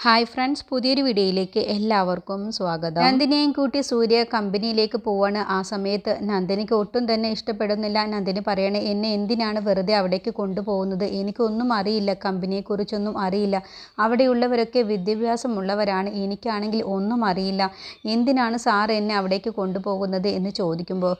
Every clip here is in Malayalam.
ഹായ് ഫ്രണ്ട്സ് പുതിയൊരു വീഡിയോയിലേക്ക് എല്ലാവർക്കും സ്വാഗതം. നന്ദിനെയും കൂട്ടി സൂര്യ കമ്പനിയിലേക്ക് പോവാണ്. ആ സമയത്ത് നന്ദിനിക്ക് ഒട്ടും തന്നെ ഇഷ്ടപ്പെടുന്നില്ല. നന്ദിനി പറയണേ എന്നെ എന്തിനാണ് വെറുതെ അവിടേക്ക് കൊണ്ടുപോകുന്നത്? എനിക്കൊന്നും അറിയില്ല. കമ്പനിയെക്കുറിച്ചൊന്നും അറിയില്ല. അവിടെയുള്ളവരൊക്കെ വിദ്യാഭ്യാസമുള്ളവരാണ്. എനിക്കാണെങ്കിൽ ഒന്നും അറിയില്ല. എന്തിനാണ് സാർ എന്നെ അവിടേക്ക് കൊണ്ടുപോകുന്നത്? എന്ന് ചോദിക്കുമ്പോൾ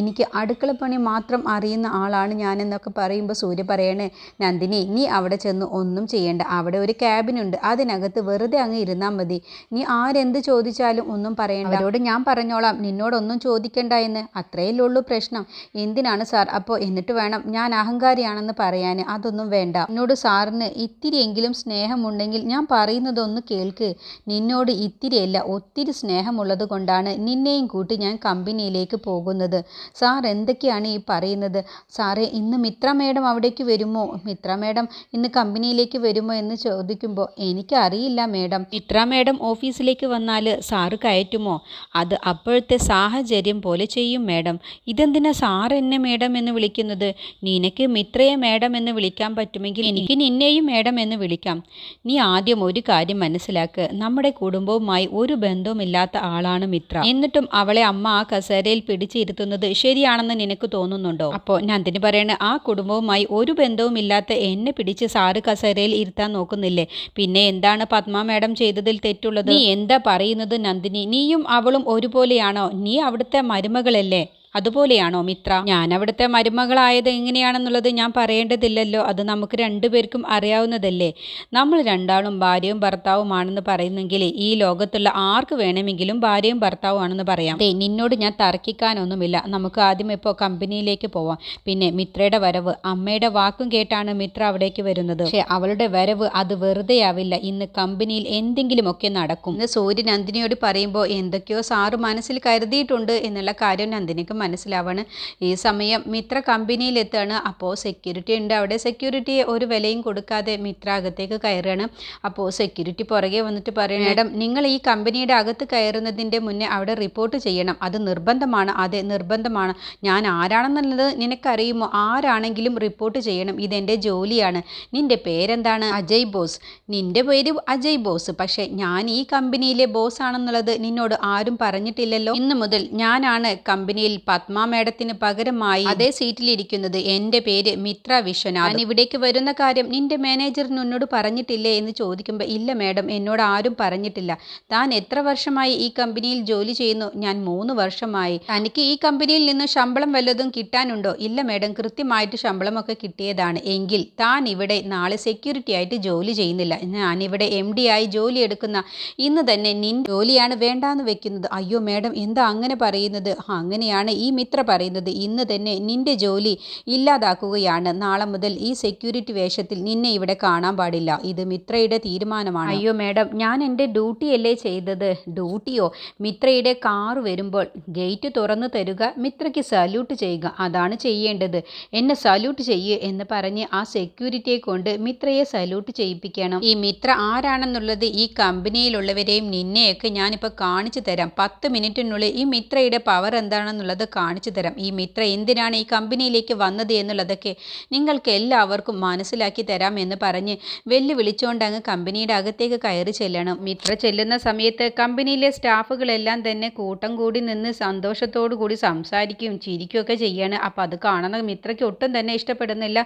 എനിക്ക് അടുക്കളപ്പണി മാത്രം അറിയുന്ന ആളാണ് ഞാനെന്നൊക്കെ പറയുമ്പോൾ സൂര്യ പറയണേ നന്ദിനി നീ അവിടെ ചെന്ന് ഒന്നും ചെയ്യേണ്ട. അവിടെ ഒരു ക്യാബിനുണ്ട്. അതിനകത്ത് വെറുതെ അങ്ങ് ഇരുന്നാൽ മതി. നീ ആരെന്ത് ചോദിച്ചാലും ഒന്നും പറയണ്ട. അവരോട് ഞാൻ പറഞ്ഞോളാം. നിന്നോടൊന്നും ചോദിക്കണ്ട എന്ന്. അത്രയല്ലേ ഉള്ളൂ പ്രശ്നം. എന്തിനാണ് സാർ? അപ്പോൾ എന്നിട്ട് വേണം ഞാൻ അഹങ്കാരിയാണെന്ന് പറയാൻ അതൊന്നും വേണ്ട. എന്നോട് സാറിന് ഇത്തിരിയെങ്കിലും സ്നേഹമുണ്ടെങ്കിൽ ഞാൻ പറയുന്നതൊന്ന് കേൾക്ക്. നിന്നോട് ഇത്തിരിയല്ല ഒത്തിരി സ്നേഹമുള്ളത് കൊണ്ടാണ് നിന്നെയും കൂട്ടി ഞാൻ കമ്പനിയിലേക്ക് പോകുന്നത്. സാർ എന്തൊക്കെയാണ് ഈ പറയുന്നത്? സാറേ ഇന്ന് മിത്ര മേഡം അവിടേക്ക് വരുമോ? മിത്ര മേഡം ഇന്ന് കമ്പനിയിലേക്ക് വരുമോ എന്ന് ചോദിക്കുമ്പോൾ എനിക്കറിയില്ല. മേഡം. ഇത്ര മേഡം ഓഫീസിലേക്ക് വന്നാൽ സാറ് കയറ്റുമോ? അത് അപ്പോഴത്തെ സാഹചര്യം പോലെ ചെയ്യും മേഡം. ഇതെന്തിനാ സാർ എന്നെ മേഡം എന്ന് വിളിക്കുന്നത്? നിനക്ക് മിത്രയെ മേഡം എന്ന് വിളിക്കാൻ പറ്റുമെങ്കിൽ എനിക്ക് നിന്നെയും മേഡം എന്ന് വിളിക്കാം. നീ ആദ്യം ഒരു കാര്യം മനസ്സിലാക്ക്. നമ്മുടെ കുടുംബവുമായി ഒരു ബന്ധവുമില്ലാത്ത ആളാണ് മിത്ര. എന്നിട്ടും അവളെ അമ്മ ആ കസേരയിൽ പിടിച്ചിരുത്തുന്നത് ശരിയാണെന്ന് നിനക്ക് തോന്നുന്നുണ്ടോ? അപ്പോൾ ഞാൻ നന്ദിനി പറയണ? ആ കുടുംബവുമായി ഒരു ബന്ധവുമില്ലാത്ത എന്നെ പിടിച്ച് സാറ് കസേരയിൽ ഇരുത്താൻ നോക്കുന്നില്ലേ? പിന്നെ എന്താണ് പത്മ മാഡം ചെയ്തതിൽ തെറ്റുള്ളത്. നീ എന്താ പറയുന്നത് നന്ദിനി? നീയും അവളും ഒരുപോലെയാണോ? നീ അവിടുത്തെ മരുമകളല്ലേ? അതുപോലെയാണോ മിത്ര? ഞാൻ അവിടുത്തെ മരുമകളായത് എങ്ങനെയാണെന്നുള്ളത് ഞാൻ പറയേണ്ടതില്ലല്ലോ. അത് നമുക്ക് രണ്ടുപേർക്കും അറിയാവുന്നതല്ലേ. നമ്മൾ രണ്ടാളും ഭാര്യയും ഭർത്താവുമാണെന്ന് പറയുന്നെങ്കിൽ ഈ ലോകത്തുള്ള ആർക്ക് വേണമെങ്കിലും ഭാര്യയും ഭർത്താവുമാണെന്ന് പറയാം. നിന്നോട് ഞാൻ തർക്കിക്കാനൊന്നുമില്ല. നമുക്ക് ആദ്യം ഇപ്പോൾ കമ്പനിയിലേക്ക് പോവാം. പിന്നെ മിത്രയുടെ വരവ്. അമ്മയുടെ വാക്കും കേട്ടാണ് മിത്ര അവിടേക്ക് വരുന്നത്. പക്ഷേ അവളുടെ വരവ് അത് വെറുതെയാവില്ല. ഇന്ന് കമ്പനിയിൽ എന്തെങ്കിലുമൊക്കെ നടക്കും. ഇന്ന് സൂര്യ നന്ദിനിയോട് പറയുമ്പോൾ എന്തൊക്കെയോ സാറ് മനസ്സിൽ കരുതിയിട്ടുണ്ട് എന്നുള്ള കാര്യം നന്ദിനിക്ക് മനസ്സിലാവാണ്. ഈ സമയം മിത്ര കമ്പനിയിലെത്താണ്. അപ്പോൾ സെക്യൂരിറ്റി ഉണ്ട്. അവിടെ സെക്യൂരിറ്റി ഒരു വിലയും കൊടുക്കാതെ മിത്ര അകത്തേക്ക് കയറുകയാണ്. അപ്പോൾ സെക്യൂരിറ്റി പുറകെ വന്നിട്ട് പറയും മാഡം നിങ്ങൾ ഈ കമ്പനിയുടെ അകത്ത് കയറുന്നതിന്റെ മുന്നേ അവിടെ റിപ്പോർട്ട് ചെയ്യണം. അത് നിർബന്ധമാണ്. അതെ നിർബന്ധമാണ്. ഞാൻ ആരാണെന്നുള്ളത് നിനക്കറിയുമോ? ആരാണെങ്കിലും റിപ്പോർട്ട് ചെയ്യണം. ഇതെന്റെ ജോലിയാണ്. നിന്റെ പേരെന്താണ്? അജയ് ബോസ്. നിന്റെ പേര് അജയ് ബോസ്. പക്ഷേ ഞാൻ ഈ കമ്പനിയിലെ ബോസ് ആണെന്നുള്ളത് നിന്നോട് ആരും പറഞ്ഞിട്ടില്ലല്ലോ. ഇന്ന് മുതൽ ഞാനാണ് കമ്പനിയിൽ പത്മ മേഡത്തിന് പകരമായി അതേ സീറ്റിലിരിക്കുന്നത് എന്റെ പേര് മിത്ര വിശ്വനാഥ്. ഞാൻ ഇവിടേക്ക് വരുന്ന കാര്യം നിന്റെ മാനേജർ നിന്നോട് പറഞ്ഞിട്ടില്ലേ എന്ന് ചോദിക്കുമ്പോൾ ഇല്ല മാഡം എന്നോട് ആരും പറഞ്ഞിട്ടില്ല. താൻ എത്ര വർഷമായി ഈ കമ്പനിയിൽ ജോലി ചെയ്യുന്നു? ഞാൻ മൂന്ന് വർഷമായി. തനിക്ക് ഈ കമ്പനിയിൽ നിന്ന് ശമ്പളം വല്ലതും കിട്ടാനുണ്ടോ? ഇല്ല മാഡം കൃത്യമായിട്ട് ശമ്പളമൊക്കെ കിട്ടിയതാണ്. എങ്കിൽ താൻ ഇവിടെ നാളെ സെക്യൂരിറ്റി ആയിട്ട് ജോലി ചെയ്യുന്നില്ല. ഞാൻ ഇവിടെ എം ഡി ആയി ജോലി എടുക്കുന്ന ഇന്ന് തന്നെ നിൻ ജോലിയാണ് വേണ്ടാന്ന് വെക്കുന്നത്. അയ്യോ മാഡം എന്താ അങ്ങനെ പറയുന്നത്? അങ്ങനെയാണ് ഈ മിത്ര പറയുന്നത് ഇന്ന് തന്നെ നിന്റെ ജോലി ഇല്ലാതാക്കുകയാണ്. നാളെ മുതൽ ഈ സെക്യൂരിറ്റി വേഷത്തിൽ നിന്നെ ഇവിടെ കാണാൻ പാടില്ല. ഇത് മിത്രയുടെ തീരുമാനമാണ്. അയ്യോ മേഡം ഞാൻ എന്റെ ഡ്യൂട്ടിയല്ലേ ചെയ്തത്? ഡ്യൂട്ടിയോ? മിത്രയുടെ കാർ വരുമ്പോൾ ഗേറ്റ് തുറന്നു തരുക മിത്രയ്ക്ക് സല്യൂട്ട് ചെയ്യുക. അതാണ് ചെയ്യേണ്ടത്. എന്നെ സല്യൂട്ട് ചെയ്യേ എന്ന് പറഞ്ഞ് ആ സെക്യൂരിറ്റിയെ കൊണ്ട് മിത്രയെ സല്യൂട്ട് ചെയ്യിപ്പിക്കണം. ഈ മിത്ര ആരാണെന്നുള്ളത് ഈ കമ്പനിയിലുള്ളവരെയും നിന്നെയൊക്കെ ഞാനിപ്പോൾ കാണിച്ചു തരാം. പത്ത് മിനിറ്റിനുള്ളിൽ ഈ മിത്രയുടെ പവർ എന്താണെന്നുള്ളത് കാണിച്ചു തരാം. ഈ മിത്ര എന്തിനാണ് ഈ കമ്പനിയിലേക്ക് വന്നത് എന്നുള്ളതൊക്കെ നിങ്ങൾക്ക് എല്ലാവർക്കും മനസ്സിലാക്കി തരാം എന്ന് പറഞ്ഞ് വെല്ലുവിളിച്ചുകൊണ്ട് അങ്ങ് കമ്പനിയുടെ അകത്തേക്ക് കയറി ചെല്ലണം. മിത്ര ചെല്ലുന്ന സമയത്ത് കമ്പനിയിലെ സ്റ്റാഫുകളെല്ലാം തന്നെ കൂട്ടം കൂടി നിന്ന് സന്തോഷത്തോടു കൂടി സംസാരിക്കുകയും ചിരിക്കുകയൊക്കെ ചെയ്യാണ്. അപ്പോൾ അത് കാണുന്ന മിത്രയ്ക്ക് ഒട്ടും തന്നെ ഇഷ്ടപ്പെടുന്നില്ല.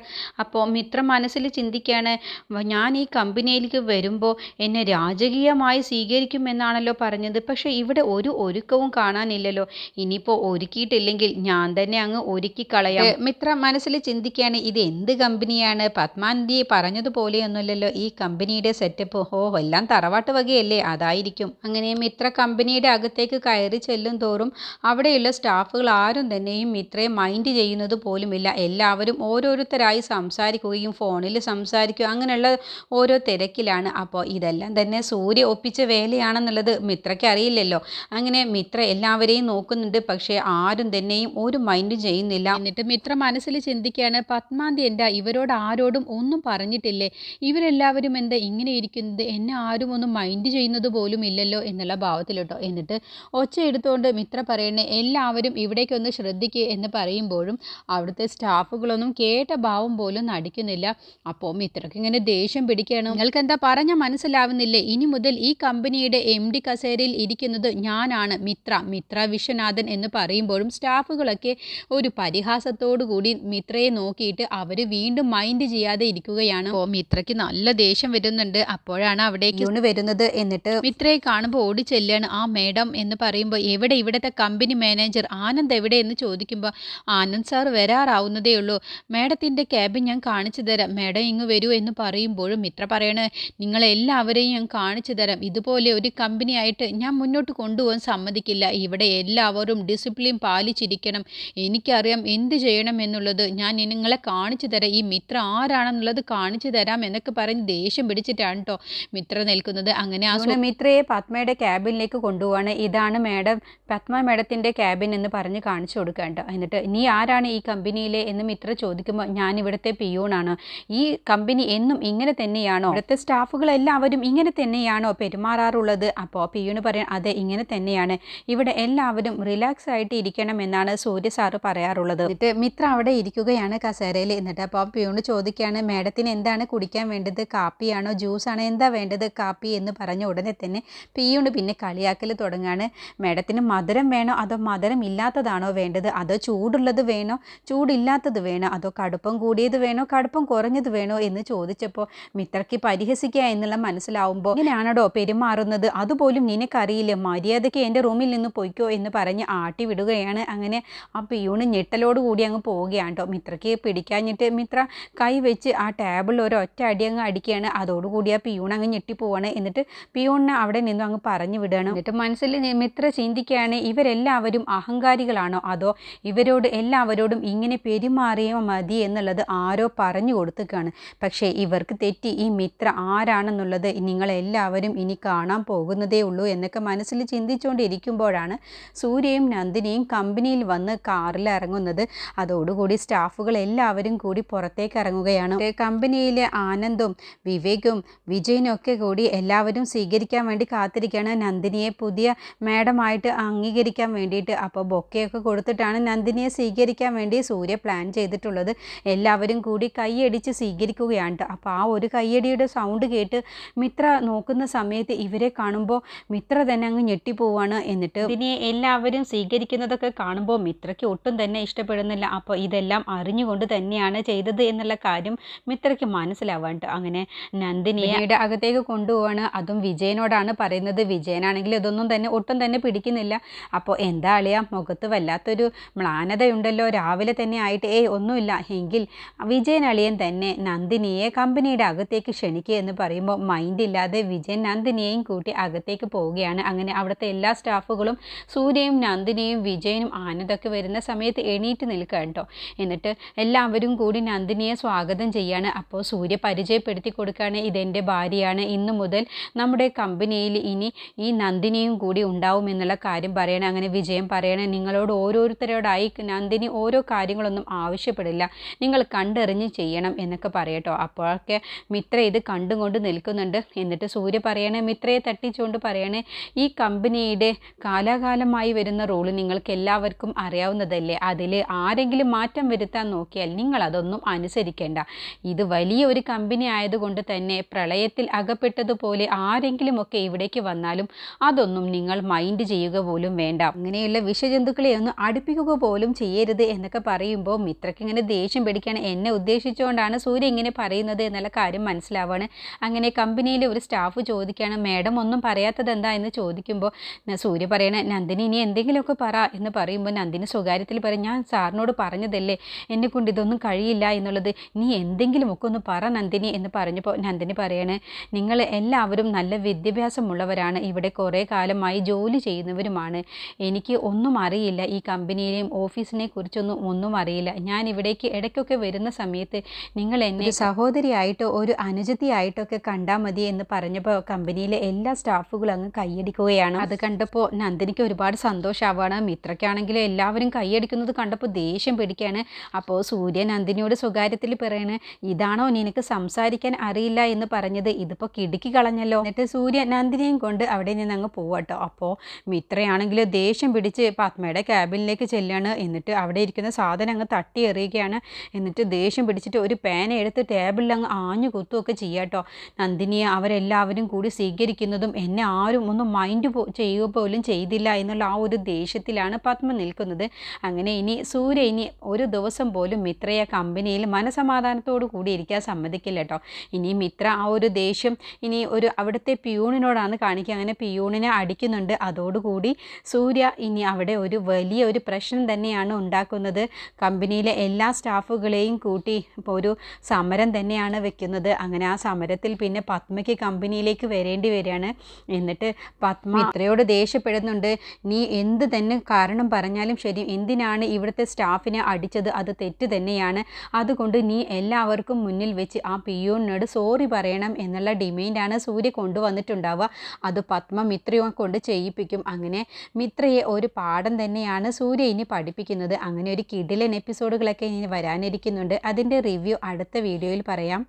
അപ്പോൾ മിത്ര മനസ്സിൽ ചിന്തിക്കുകയാണ് ഞാൻ ഈ കമ്പനിയിലേക്ക് വരുമ്പോൾ എന്നെ രാജകീയമായി സ്വീകരിക്കുമെന്നാണല്ലോ പറഞ്ഞത്. പക്ഷേ ഇവിടെ ഒരു ഒരുക്കവും കാണാനില്ലല്ലോ. ഇനിയിപ്പോൾ ഒരുക്കിയിട്ടില്ലെങ്കിൽ ഞാൻ തന്നെ അങ്ങ് ഒരുക്കി കളയാം. മിത്ര മനസ്സിൽ ചിന്തിക്കുകയാണ് ഇത് എന്ത് കമ്പനിയാണ്? പത്മാനന്ദി പറഞ്ഞതുപോലെയൊന്നുമില്ലല്ലോ ഈ കമ്പനിയുടെ സെറ്റപ്പ് ഓ എല്ലാം തറവാട്ട് വകയല്ലേ അതായിരിക്കും. അങ്ങനെ മിത്ര കമ്പനിയുടെ അകത്തേക്ക് കയറി ചെല്ലും തോറും അവിടെയുള്ള സ്റ്റാഫുകൾ ആരും തന്നെയും മിത്രയെ മൈൻഡ് ചെയ്യുന്നത് പോലുമില്ല. എല്ലാവരും ഓരോരുത്തരായി സംസാരിക്കുകയും ഫോണിൽ സംസാരിക്കുകയും അങ്ങനെയുള്ള ഓരോ തിരക്കിലാണ്. അപ്പോൾ ഇതെല്ലാം തന്നെ സൂര്യ ഒപ്പിച്ച വേലയാണെന്നുള്ളത് മിത്രയ്ക്ക് അറിയില്ലല്ലോ അങ്ങനെ മിത്ര എല്ലാവരെയും നോക്കുന്നുണ്ട്. പക്ഷേ ആരും ആരും തന്നെയും ഒരു മൈൻഡ് ചെയ്യുന്നില്ല. എന്നിട്ട് മിത്ര മനസ്സിൽ ചിന്തിക്കുകയാണ് പത്മാന്തി എന്റെ ഇവരോട് ആരോടും ഒന്നും പറഞ്ഞിട്ടില്ലേ? ഇവരെല്ലാവരും എന്താ ഇങ്ങനെ ഇരിക്കുന്നത്? എന്നെ ആരും ഒന്നും മൈൻഡ് ചെയ്യുന്നത് പോലും ഇല്ലല്ലോ എന്നുള്ള ഭാവത്തിലോട്ടോ എന്നിട്ട് ഒച്ച എടുത്തുകൊണ്ട് മിത്ര പറയണേ എല്ലാവരും ഇവിടേക്കൊന്ന് ശ്രദ്ധിക്കുക എന്ന് പറയുമ്പോഴും അവിടുത്തെ സ്റ്റാഫുകളൊന്നും കേട്ട ഭാവം പോലും നടിക്കുന്നില്ല. അപ്പോൾ മിത്രക്ക് ഇങ്ങനെ ദേഷ്യം പിടിക്കുകയാണ് നിങ്ങൾക്ക് എന്താ പറഞ്ഞ മനസ്സിലാവുന്നില്ലേ? ഇനി മുതൽ ഈ കമ്പനിയുടെ എം ഡി കസേരയിൽ ഇരിക്കുന്നത് ഞാനാണ് മിത്ര മിത്ര വിശ്വനാഥൻ എന്ന് പറയുമ്പോഴും സ്റ്റാഫുകളൊക്കെ ഒരു പരിഹാസത്തോടു കൂടി മിത്രയെ നോക്കിയിട്ട് അവർ വീണ്ടും മൈൻഡ് ചെയ്യാതെ ഇരിക്കുകയാണ്. ഓ മിത്രയ്ക്ക് നല്ല ദേഷ്യം വരുന്നുണ്ട്. അപ്പോഴാണ് അവിടേക്ക് യൂണ് വരുന്നത് എന്നിട്ട് മിത്രയെ കാണുമ്പോൾ ഓടി ചെല്ലാണ്. ആ മേഡം എന്ന് പറയുമ്പോൾ എവിടെ ഇവിടുത്തെ കമ്പനി മാനേജർ ആനന്ദ് എവിടെ എന്ന് ചോദിക്കുമ്പോൾ ആനന്ദ് സാർ വരാറാവുന്നതേ ഉള്ളൂ. മേഡത്തിന്റെ ക്യാബിൻ ഞാൻ കാണിച്ചു തരാം. മേഡം ഇങ്ങ് വരൂ എന്ന് പറയുമ്പോഴും മിത്ര പറയണ നിങ്ങളെല്ലാവരെയും ഞാൻ കാണിച്ചു തരാം. ഇതുപോലെ ഒരു കമ്പനിയായിട്ട് ഞാൻ മുന്നോട്ട് കൊണ്ടുപോകാൻ സമ്മതിക്കില്ല. ഇവിടെ എല്ലാവരും ഡിസിപ്ലിൻ പാലിച്ചിരിക്കണം. എനിക്കറിയാം എന്ത് ചെയ്യണം എന്നുള്ളത്. ഞാൻ നിങ്ങളെ കാണിച്ചു തരാം. ഈ മിത്ര ആരാണെന്നുള്ളത് കാണിച്ചു തരാം എന്നൊക്കെ പറഞ്ഞ് ദേഷ്യം പിടിച്ചിട്ടാണ് കേട്ടോ മിത്ര നിൽക്കുന്നത്. അങ്ങനെ ആ മിത്രയെ പത്മയുടെ ക്യാബിനിലേക്ക് കൊണ്ടുപോവാണ്. ഇതാണ് മാഡം പത്മ മാഡത്തിന്റെ ക്യാബിൻ എന്ന് പറഞ്ഞ് കാണിച്ചു കൊടുക്കുക എന്നിട്ട് നീ ആരാണ് ഈ കമ്പനിയിലെ? എന്ന് മിത്ര ചോദിക്കുമ്പോൾ ഞാൻ ഇവിടുത്തെ പിയൂണാണ് ഈ കമ്പനി എന്നും ഇങ്ങനെ തന്നെയാണോ? ഇവിടുത്തെ സ്റ്റാഫുകൾ എല്ലാവരും ഇങ്ങനെ തന്നെയാണോ പെരുമാറാറുള്ളത്? അപ്പോൾ പിയൂണ് പറയാൻ അതെ ഇങ്ങനെ തന്നെയാണ്. ഇവിടെ എല്ലാവരും റിലാക്സ് ആയിട്ട് ഇരിക്കണം. എന്നാണ് സൂര്യ സാറ് പറയാറുള്ളത്. എന്നിട്ട് മിത്ര അവിടെ ഇരിക്കുകയാണ് കസേരയിൽ. എന്നിട്ട് അപ്പോൾ പ്യൂണ് ചോദിക്കുകയാണ് മേഡത്തിന് എന്താണ് കുടിക്കാൻ വേണ്ടത്? കാപ്പിയാണോ? ജ്യൂസ് ആണോ എന്താ വേണ്ടത്? കാപ്പി? എന്ന് പറഞ്ഞ ഉടനെ തന്നെ പിയൂണ് പിന്നെ കളിയാക്കൽ തുടങ്ങാണ് മേഡത്തിന് മധുരം വേണോ? അതോ മധുരം ഇല്ലാത്തതാണോ വേണ്ടത്? അതോ ചൂടുള്ളത് വേണോ? ചൂടില്ലാത്തത് വേണോ? അതോ കടുപ്പം കൂടിയത് വേണോ? കടുപ്പം കുറഞ്ഞത് വേണോ? എന്ന് ചോദിച്ചപ്പോൾ മിത്രയ്ക്ക് പരിഹസിക്കുക എന്നുള്ള മനസ്സിലാവുമ്പോൾ ഇങ്ങനെയാണോ പെരുമാറുന്നത്? അതുപോലും നിനക്കറിയില്ല. മര്യാദയ്ക്ക് എന്റെ റൂമിൽ നിന്ന് പൊയ്ക്കോ എന്ന് പറഞ്ഞ് ആട്ടി വിടുകയാണ് അങ്ങനെ ആ പിയൂണ് ഞെട്ടലോട് കൂടി അങ്ങ് പോവുകയാണ് കേട്ടോ മിത്രയ്ക്ക് പിടിക്കാഞ്ഞിട്ട് മിത്ര കൈ വെച്ച് ആ ടേബിളിൽ ഒരു ഒറ്റ അടി അങ്ങ് അടിക്കുകയാണ്. അതോടുകൂടി ആ പിയൂൺ അങ്ങ് ഞെട്ടിപ്പോവാണ് എന്നിട്ട് പിയൂണിനെ അവിടെ നിന്നും അങ്ങ് പറഞ്ഞു വിടുകയാണ്. എന്നിട്ട് മനസ്സിൽ മിത്ര ചിന്തിക്കുകയാണ് ഇവരെല്ലാവരും അഹങ്കാരികളാണോ? അതോ ഇവരോട് എല്ലാവരോടും ഇങ്ങനെ പെരുമാറിയോ മതി എന്നുള്ളത് ആരോ പറഞ്ഞു കൊടുത്തേക്കാണ്. പക്ഷേ ഇവർക്ക് തെറ്റി. ഈ മിത്ര ആരാണെന്നുള്ളത് നിങ്ങളെല്ലാവരും ഇനി കാണാൻ പോകുന്നതേ ഉള്ളൂ എന്നൊക്കെ മനസ്സിൽ ചിന്തിച്ചുകൊണ്ടിരിക്കുമ്പോഴാണ് സൂര്യയും നന്ദിനിയും കമ്പനിയിൽ വന്ന് കാറിൽ ഇറങ്ങുന്നത്. അതോടുകൂടി സ്റ്റാഫുകൾ എല്ലാവരും കൂടി പുറത്തേക്ക് ഇറങ്ങുകയാണ്. കമ്പനിയിലെ ആനന്ദും വിവേകും വിജയനും ഒക്കെ കൂടി എല്ലാവരും സ്വീകരിക്കാൻ വേണ്ടി കാത്തിരിക്കുകയാണ്. നന്ദിനിയെ പുതിയ മേഡമായിട്ട് അംഗീകരിക്കാൻ വേണ്ടിയിട്ട് അപ്പോൾ ബൊക്കെയൊക്കെ കൊടുത്തിട്ടാണ് നന്ദിനിയെ സ്വീകരിക്കാൻ വേണ്ടി സൂര്യ പ്ലാൻ ചെയ്തിട്ടുള്ളത്. എല്ലാവരും കൂടി കൈയടിച്ച് സ്വീകരിക്കുകയാണ് അപ്പോൾ ആ ഒരു കയ്യടിയുടെ സൗണ്ട് കേട്ട് മിത്ര നോക്കുന്ന സമയത്ത് ഇവരെ കാണുമ്പോൾ മിത്ര തന്നെ അങ്ങ് ഞെട്ടിപ്പോവാണ് എന്നിട്ട് നന്ദിനിയെ എല്ലാവരും സ്വീകരിക്കുന്നതൊക്കെ കാണുമ്പോൾ മിത്രയ്ക്ക് ഒട്ടും തന്നെ ഇഷ്ടപ്പെടുന്നില്ല. അപ്പോൾ ഇതെല്ലാം അറിഞ്ഞുകൊണ്ട് തന്നെയാണ് ചെയ്തത് എന്നുള്ള കാര്യം മിത്രയ്ക്ക് മനസ്സിലാവാണ്ട് അങ്ങനെ നന്ദിനിയുടെ അകത്തേക്ക് കൊണ്ടുപോവാണ്. അതും വിജയനോടാണ് പറയുന്നത്. വിജയനാണെങ്കിൽ ഇതൊന്നും തന്നെ ഒട്ടും തന്നെ പിടിക്കുന്നില്ല. അപ്പോൾ എന്താ അളിയാ മുഖത്ത് വല്ലാത്തൊരു മ്ലാനതയുണ്ടല്ലോ. രാവിലെ തന്നെ ആയിട്ട് ഏയ് ഒന്നുമില്ല. എങ്കിൽ വിജയൻ അളിയൻ തന്നെ നന്ദിനിയെ കമ്പനിയുടെ അകത്തേക്ക് ക്ഷണിക്കുക എന്ന് പറയുമ്പോൾ മൈൻഡ് ഇല്ലാതെ വിജയൻ നന്ദിനിയെയും കൂട്ടി അകത്തേക്ക് പോവുകയാണ്. അങ്ങനെ അവിടുത്തെ എല്ലാ സ്റ്റാഫുകളും സൂര്യയും നന്ദിനിയും വിജയനും ആനന്ദൊക്കെ വരുന്ന സമയത്ത് എണീറ്റ് നിൽക്കുക കേട്ടോ. എന്നിട്ട് എല്ലാവരും കൂടി നന്ദിനിയെ സ്വാഗതം ചെയ്യാണ്. അപ്പോൾ സൂര്യ പരിചയപ്പെടുത്തി കൊടുക്കുകയാണ് ഇതെന്റെ ഭാര്യയാണ്. ഇന്നു മുതൽ നമ്മുടെ കമ്പനിയിൽ ഇനി ഈ നന്ദിനിയും കൂടി ഉണ്ടാവും എന്നുള്ള കാര്യം പറയണം. അങ്ങനെ വിജയം പറയണം. നിങ്ങളോട് ഓരോരുത്തരോടായി നന്ദിനി ഓരോ കാര്യങ്ങളൊന്നും ആവശ്യപ്പെടില്ല. നിങ്ങൾ കണ്ടെറിഞ്ഞ് ചെയ്യണം എന്നൊക്കെ പറയട്ടോ അപ്പോഴൊക്കെ മിത്ര ഇത് കണ്ടും കൊണ്ട് നിൽക്കുന്നുണ്ട്. എന്നിട്ട് സൂര്യ പറയണേ മിത്രയെ തട്ടിച്ചുകൊണ്ട് പറയണേ ഈ കമ്പനിയുടെ കാലാകാലമായി വരുന്ന റൂൾ നിങ്ങൾക്ക് എല്ലാവർക്കും അറിയാവുന്നതല്ലേ? അതിൽ ആരെങ്കിലും മാറ്റം വരുത്താൻ നോക്കിയാൽ നിങ്ങൾ അതൊന്നും അനുസരിക്കേണ്ട. ഇത് വലിയ ഒരു കമ്പനി ആയതുകൊണ്ട് തന്നെ പ്രളയത്തിൽ അകപ്പെട്ടതുപോലെ ആരെങ്കിലുമൊക്കെ ഇവിടേക്ക് വന്നാലും അതൊന്നും നിങ്ങൾ മൈൻഡ് ചെയ്യുക പോലും വേണ്ട. അങ്ങനെയുള്ള വിഷജന്തുക്കളെ ഒന്ന് അടുപ്പിക്കുക പോലും ചെയ്യരുത് എന്നൊക്കെ പറയുമ്പോൾ മിത്രയ്ക്ക് ഇങ്ങനെ ദേഷ്യം പിടിക്കാൻ എന്നെ ഉദ്ദേശിച്ചുകൊണ്ടാണ് സൂര്യ ഇങ്ങനെ പറയുന്നത് എന്നുള്ള കാര്യം മനസ്സിലാവാണ്. അങ്ങനെ കമ്പനിയിലെ ഒരു സ്റ്റാഫ് ചോദിക്കുകയാണ് മാഡം ഒന്നും പറയാത്തത് എന്താ എന്ന് ചോദിക്കുമ്പോൾ സൂര്യ പറയണേ നന്ദിനി ഇനി എന്തെങ്കിലുമൊക്കെ പറ എന്ന് പറയുമ്പോൾ നന്ദിനി സ്വകാര്യത്തിൽ പറയും ഞാൻ സാറിനോട് പറഞ്ഞതല്ലേ എന്നെ കൊണ്ട് ഇതൊന്നും കഴിയില്ല എന്നുള്ളത്. നീ എന്തെങ്കിലുമൊക്കെ ഒന്ന് പറ നന്ദിനി എന്ന് പറഞ്ഞപ്പോൾ നന്ദിനി പറയണേ നിങ്ങൾ എല്ലാവരും നല്ല വിദ്യാഭ്യാസമുള്ളവരാണ്. ഇവിടെ കുറേ കാലമായി ജോലി ചെയ്യുന്നവരുമാണ്. എനിക്ക് ഒന്നും അറിയില്ല. ഈ കമ്പനിയിലെയും ഓഫീസിനെ കുറിച്ചൊന്നും ഒന്നും അറിയില്ല. ഞാൻ ഇവിടേക്ക് ഇടയ്ക്കൊക്കെ വരുന്ന സമയത്ത് നിങ്ങൾ എന്നെ സഹോദരിയായിട്ടോ ഒരു അനുജത്തിയായിട്ടൊക്കെ കണ്ടാൽ മതി എന്ന് പറഞ്ഞപ്പോൾ കമ്പനിയിലെ എല്ലാ സ്റ്റാഫുകളും അങ്ങ് കൈയടിക്കുകയാണ്. അത് കണ്ടപ്പോൾ നന്ദിനിക്ക് ഒരുപാട് സന്തോഷമാവാണ് മിത്രയ്ക്കാണ് മിത്രയ്ക്കാണെങ്കിൽ എല്ലാവരും കൈയടിക്കുന്നത് കണ്ടപ്പോൾ ദേഷ്യം പിടിക്കുകയാണ്. അപ്പോൾ സൂര്യ നന്ദിനിയോട് സ്വകാര്യത്തിൽ പറയാണ് ഇതാണോ നിനക്ക് സംസാരിക്കാൻ അറിയില്ല എന്ന് പറഞ്ഞത്? ഇതിപ്പോൾ കിടുക്കി കളഞ്ഞല്ലോ. എന്നിട്ട് സൂര്യ നന്ദിനിയും കൊണ്ട് അവിടെ നിന്ന് അങ്ങ് പോവാട്ടോ അപ്പോൾ മിത്രയാണെങ്കിൽ ദേഷ്യം പിടിച്ച് പത്മയുടെ ക്യാബിനിലേക്ക് ചെല്ലുകയാണ് എന്നിട്ട് അവിടെ ഇരിക്കുന്ന സാധനം അങ്ങ് തട്ടി എറിയുകയാണ് എന്നിട്ട് ദേഷ്യം പിടിച്ചിട്ട് ഒരു പേന എടുത്ത് ടേബിളിൽ അങ്ങ് ആഞ്ഞു കുത്തുമൊക്കെ ചെയ്യാട്ടോ നന്ദിനിയെ അവരെല്ലാവരും കൂടി സ്വീകരിക്കുന്നതും എന്നെ ആരും ഒന്നും മൈൻഡ് ചെയ്യുക പോലും ചെയ്തില്ല എന്നുള്ള ആ ഒരു ദേഷ്യത്തിലാണ് പത്മ നിൽക്കുന്നത്. അങ്ങനെ ഇനി സൂര്യ ഇനി ഒരു ദിവസം പോലും മിത്രയെ കമ്പനിയിൽ മനസമാധാനത്തോടു കൂടി ഇരിക്കാൻ സമ്മതിക്കില്ല കേട്ടോ ഇനി മിത്ര ആ ഒരു ദേഷ്യം ഇനി ഒരു അവിടുത്തെ പിയൂണിനോടാണ് കാണിക്കുക. അങ്ങനെ പിയൂണിനെ അടിക്കുന്നുണ്ട്. അതോടുകൂടി സൂര്യ ഇനി അവിടെ ഒരു വലിയ ഒരു പ്രശ്നം തന്നെയാണ് ഉണ്ടാക്കുന്നത്. കമ്പനിയിലെ എല്ലാ സ്റ്റാഫുകളെയും കൂട്ടി ഇപ്പോൾ ഒരു സമരം തന്നെയാണ് വെക്കുന്നത്. അങ്ങനെ ആ സമരത്തിൽ പിന്നെ പത്മയ്ക്ക് കമ്പനിയിലേക്ക് വരേണ്ടി വരികയാണ്. എന്നിട്ട് പത്മ ഇത്രയോട് ദേഷ്യപ്പെടുന്നുണ്ട്. നീ എന്ത് തന്നെ കാരണം പറഞ്ഞാലും ശരി എന്തിനാണ് ഇവിടുത്തെ സ്റ്റാഫിനെ അടിച്ചത്? അത് തെറ്റ് തന്നെയാണ്. അതുകൊണ്ട് നീ എല്ലാവർക്കും മുന്നിൽ വെച്ച് ആ പിയൂണിനോട് സോറി പറയണം എന്നുള്ള ഡിമാൻഡാണ് സൂര്യ കൊണ്ടുവന്നിട്ടുണ്ടാവുക. അത് പത്മ മിത്രയെ കൊണ്ട് ചെയ്യിപ്പിക്കും. അങ്ങനെ മിത്രയെ ഒരു പാഠം തന്നെയാണ് സൂര്യ ഇനി പഠിപ്പിക്കുന്നത്. അങ്ങനെ ഒരു കിടിലൻ എപ്പിസോഡുകളൊക്കെ ഇനി വരാനിരിക്കുന്നുണ്ട്. അതിന്റെ റിവ്യൂ അടുത്ത വീഡിയോയിൽ പറയാം.